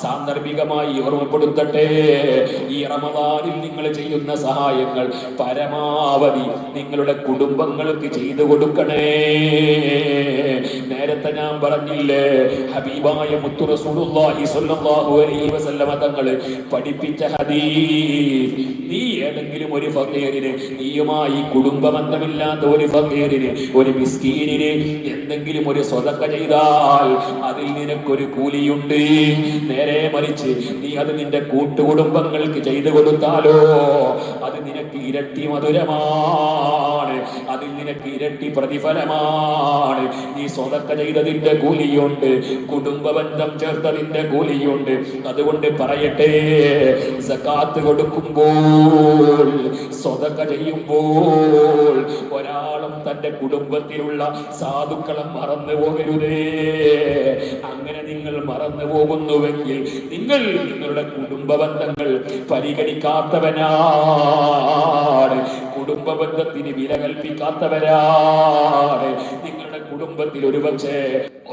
സാന്ദർഭികമായി ഓർമ്മപ്പെടുത്തട്ടെ. ഈ റമദാനിൽ നിങ്ങൾ ചെയ്യുന്ന സഹായങ്ങൾ പരമാവധി നിങ്ങളുടെ കുടുംബങ്ങൾക്ക് ചെയ്തു കൊടുക്കണേ. നേരത്തെ ഞാൻ പറഞ്ഞില്ലേ? ഹബീബായ മുത്തു റസൂലുള്ളാഹി സ്വല്ലല്ലാഹു അലൈഹി വസല്ലമ തങ്ങൾ പഠിപ്പിച്ച ഹദീസ്. നീ ഏതെങ്കിലും ഒരു ഫക്കീറിന് നീയുമായി കുടുംബബന്ധമില്ലാത്ത ഒരു ഫക്കീറിന് ഒരു മിസ്കീനിന് എന്തെങ്കിലും ഒരു സ്വതക്ക ചെയ്താൽ അതിൽ നിനക്കൊരു കൂലിയുണ്ട്. നേരെ മറിച്ച് നീ അത് നിന്റെ കൂട്ടുകുടുംബങ്ങൾക്ക് ചെയ്തു കൊടുത്താലോ? അത് നിനക്ക് ഇരട്ടി മധുരമാണ്. അതിൽ നിനക്ക് ഇരട്ടി പ്രതിഫലമാണ്. നീ സ്വതക്ക ചെയ്തതിന്റെ കൂലിയുണ്ട്. കുടുംബ ബന്ധം ചേർത്തതിന്റെ കൂലിയുണ്ട്. അതുകൊണ്ട് പറയട്ടെ സക്കാത്ത് കൊടുക്കുമ്പോൾ സ്വതക്ക ചെയ്യുമ്പോൾ ഒരാളും തന്റെ കുടുംബത്തിലുള്ള സാധുക്കളെ മറന്നു പോകരുതേ. അങ്ങനെ നിങ്ങൾ മറന്നു പോകുന്നുവെങ്കിൽ നിങ്ങൾ നിങ്ങളുടെ കുടുംബ ബന്ധങ്ങൾ പരിഗണിക്കാത്തവനാണ്. കുടുംബ ബന്ധത്തിന് വില കൽപ്പിക്കാത്തവരാണ്. കുടുംബത്തിൽ ഒരുപക്ഷെ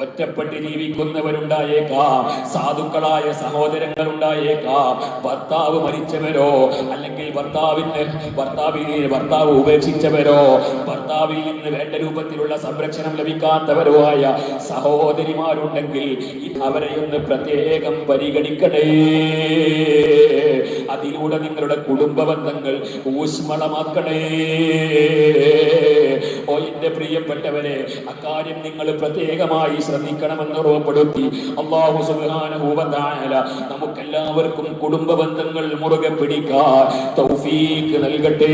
ഒറ്റപ്പെട്ട് ജീവിക്കുന്നവരുണ്ടായേക്കാം. സാധുക്കളായ സഹോദരങ്ങൾ ഉണ്ടായേക്കാം ഭർത്താവ് മരിച്ചവരോ അല്ലെങ്കിൽ ഭർത്താവിന് ഭർത്താവിനെ ഭർത്താവ് ഉപേക്ഷിച്ചവരോ ഭർത്താവിൽ നിന്ന് വേണ്ട രൂപത്തിലുള്ള സംരക്ഷണം ലഭിക്കാത്തവരോ ആയ സഹോദരിമാരുണ്ടെങ്കിൽ അവരെ ഒന്ന് പ്രത്യേകം പരിഗണിക്കണേ. അതിലൂടെ നിങ്ങളുടെ കുടുംബ ബന്ധങ്ങൾ ഊഷ്മളമാക്കണേ. പ്രിയപ്പെട്ടവരെ അക്കാര്യം നിങ്ങൾ പ്രത്യേകമായി ശ്രദ്ധിക്കണമെന്ന് ഓർപ്പെടുത്തി അള്ളാഹു തആല നമുക്കെല്ലാവർക്കും കുടുംബ ബന്ധങ്ങൾ മുറുകെ പിടിക്കാൻ തൗഫീക്ക് നൽകട്ടെ.